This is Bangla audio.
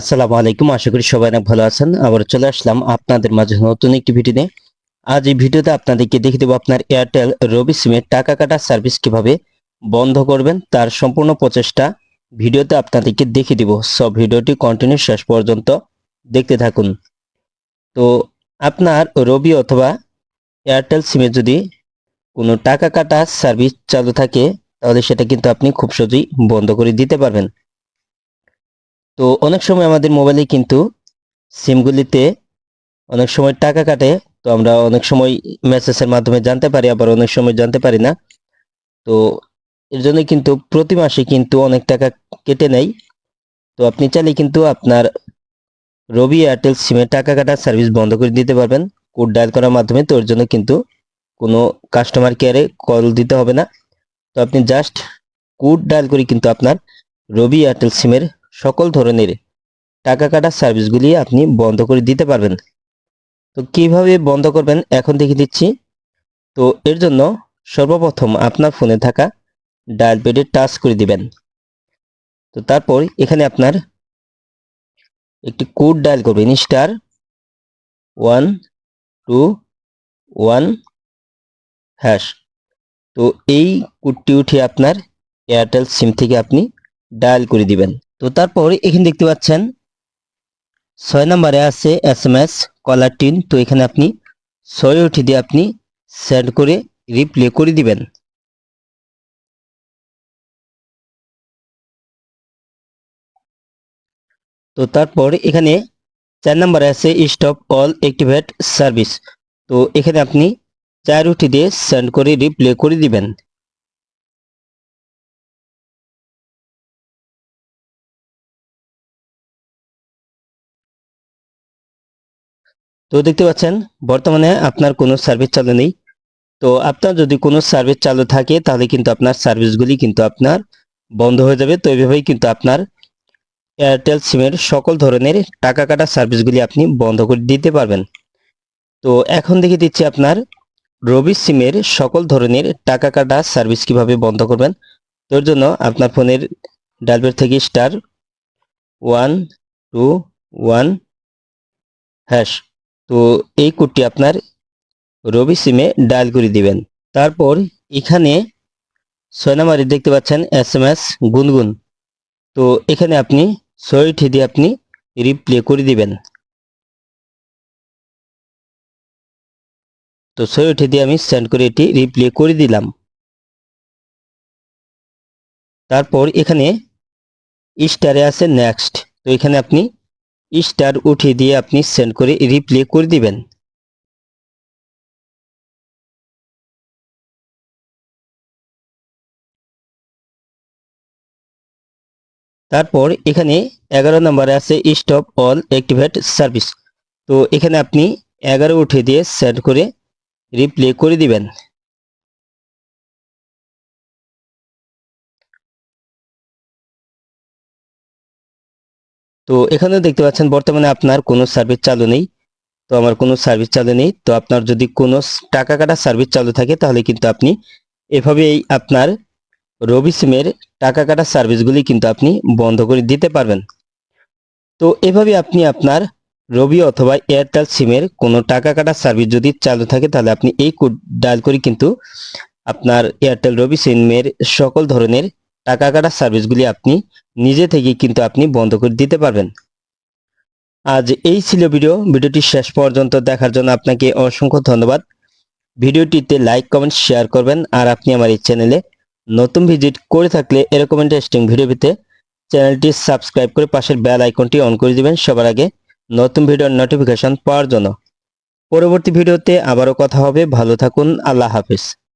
আসসালামু আলাইকুম, আশা করি সবাই অনেক ভালো আছেন। আবার চলে আসলাম আপনাদের মাঝে নতুন একটি ভিডিও নিয়ে। আজ এই ভিডিওতে আপনাদেরকে দেখিয়ে দেবো আপনার এয়ারটেল রবি সিমে টাকা কাটা সার্ভিস কীভাবে বন্ধ করবেন, তার সম্পূর্ণ প্রচেষ্টা। ভিডিওতে আপনাদেরকে দেখিয়ে দিব। সব ভিডিওটি কন্টিনিউ শেষ পর্যন্ত দেখতে থাকুন। তো, আপনার রবি অথবা এয়ারটেল সিমে যদি কোনো টাকা কাটা সার্ভিস চালু থাকে, তাহলে সেটা কিন্তু আপনি খুব সহজেই বন্ধ করে দিতে পারবেন। তো অনেক সময় আমাদের মোবাইলে কিন্তু সিমগুলিতে অনেক সময় টাকা কাটে, তো আমরা অনেক সময় মেসেজের মাধ্যমে জানতে পারি, আবার অনেক সময় জানতে পারি না। তো এর জন্য কিন্তু প্রতি মাসে কিন্তু অনেক টাকা কেটে নেয়। তো আপনি চাইলে কিন্তু আপনার রবি এয়ারটেল সিমে টাকা কাটার সার্ভিস বন্ধ করে দিতে পারবেন। কোড ডায়াল করার মাধ্যমে, তো এর জন্য কিন্তু কোনো কাস্টমার কেয়ারে কল দিতে হবে না। তো আপনি জাস্ট কোড ডায়াল করে কিন্তু আপনার রবি এয়ারটেল সিমের সকল ধরনের টাকা কাটার সার্ভিসগুলি আপনি বন্ধ করে দিতে পারবেন। তো কীভাবে বন্ধ করবেন এখন দেখে দিচ্ছি তো এর জন্য সর্বপ্রথম আপনার ফোনে থাকা ডায়াল প্যাডে টাচ করে দিবেন। তো তারপর এখানে আপনার একটি কোড ডায়াল করবেন star one two one hash তো এই কোডটি উঠে আপনার এয়ারটেল সিম থেকে আপনি ডায়াল করে দিবেন। তো তারপর এখানে দেখতে পাচ্ছেন ছয় নম্বরে আছে S M S caller tune তো এখানে আপনি ছয় উঠে দিয়ে আপনি সেন্ড করে রিপ্লে করে দিবেন। তো তারপর এখানে চার নম্বরে আছে স্টপ অল অ্যাক্টিভেট সার্ভিস তো এখানে আপনি চার উঠে দিয়ে সেন্ড করে রিপ্লে করে দিবেন। তো দেখতে পাচ্ছেন, বর্তমানে আপনার কোনো সার্ভিস চালু নেই। তো আপনার যদি কোনো সার্ভিস চালু থাকে, তাহলে কিন্তু আপনার সার্ভিসগুলি কিন্তু আপনার বন্ধ হয়ে যাবে। তো এইভাবেই কিন্তু আপনার এয়ারটেল সিমের সকল ধরনের টাকা কাটা সার্ভিসগুলি আপনি বন্ধ করে দিতে পারবেন। তো এখন দেখে দিচ্ছি আপনার রবি সিমের সকল ধরনের টাকা কাটা সার্ভিস কীভাবে বন্ধ করবেন। তোর জন্য আপনার ফোনের ডালবের থেকে star one two one hash তো এই কোডটি আপনার রবি সিমে ডায়াল করে দিবেন। তারপর এখানে ছয় নাম্বারে দেখতে পাচ্ছেন এস এম এস গুনগুন। তো এখানে আপনি ছয়টি দিয়ে আপনি রিপ্লে করে দিবেন। তো ছয়টি দিয়ে আমি সেন্ড করে এটি রিপ্লে করে দিলাম। তারপর এখানে স্টারে আছে নেক্সট তো এখানে আপনি স্টার উঠিয়ে দিয়ে আপনি সেন্ড করে রিপ্লে করে দিবেন। তারপর এখানে এগারো নম্বরে আছে স্টপ অল অ্যাক্টিভেট সার্ভিস তো এখানে আপনি এগারো উঠে দিয়ে সেন্ড করে রিপ্লে করে দিবেন। তো এখানে দেখতে পাচ্ছেন, বর্তমানে আপনার কোনো সার্ভিস চালু নেই। তো আমার কোনো সার্ভিস চালু নেই। তো আপনার যদি কোনো টাকা কাটা সার্ভিস চালু থাকে, তাহলে কিন্তু আপনি এভাবেই আপনার রবি সিমের টাকা কাটা সার্ভিসগুলি কিন্তু আপনি বন্ধ করে দিতে পারবেন। তো এভাবে আপনি আপনার রবি অথবা এয়ারটেল সিমের কোনো টাকা কাটা সার্ভিস যদি চালু থাকে, তাহলে আপনি এই কোড ডায়াল করে কিন্তু আপনার এয়ারটেল রবি সিমের সকল ধরনের টাকা কাটা সার্ভিসগুলি আপনি নিজে থেকে কিন্তু আপনি বন্ধ করে দিতে পারবেন। আজ এই ছিল ভিডিও ভিডিওটি শেষ পর্যন্ত দেখার জন্য আপনাকে অসংখ্য ধন্যবাদ। ভিডিওটিতে লাইক কমেন্ট শেয়ার করবেন আর আপনি আমার এই চ্যানেলে নতুন ভিজিট করে থাকলে এরকম ইন্টারেস্টিং ভিডিও পেতে চ্যানেলটি সাবস্ক্রাইব করে পাশের বেল আইকনটি অন করে দিবেন সবার আগে নতুন ভিডিওর নোটিফিকেশন পাওয়ার জন্য। পরবর্তী ভিডিওতে আবারও কথা হবে। ভালো থাকুন। আল্লাহ হাফিজ।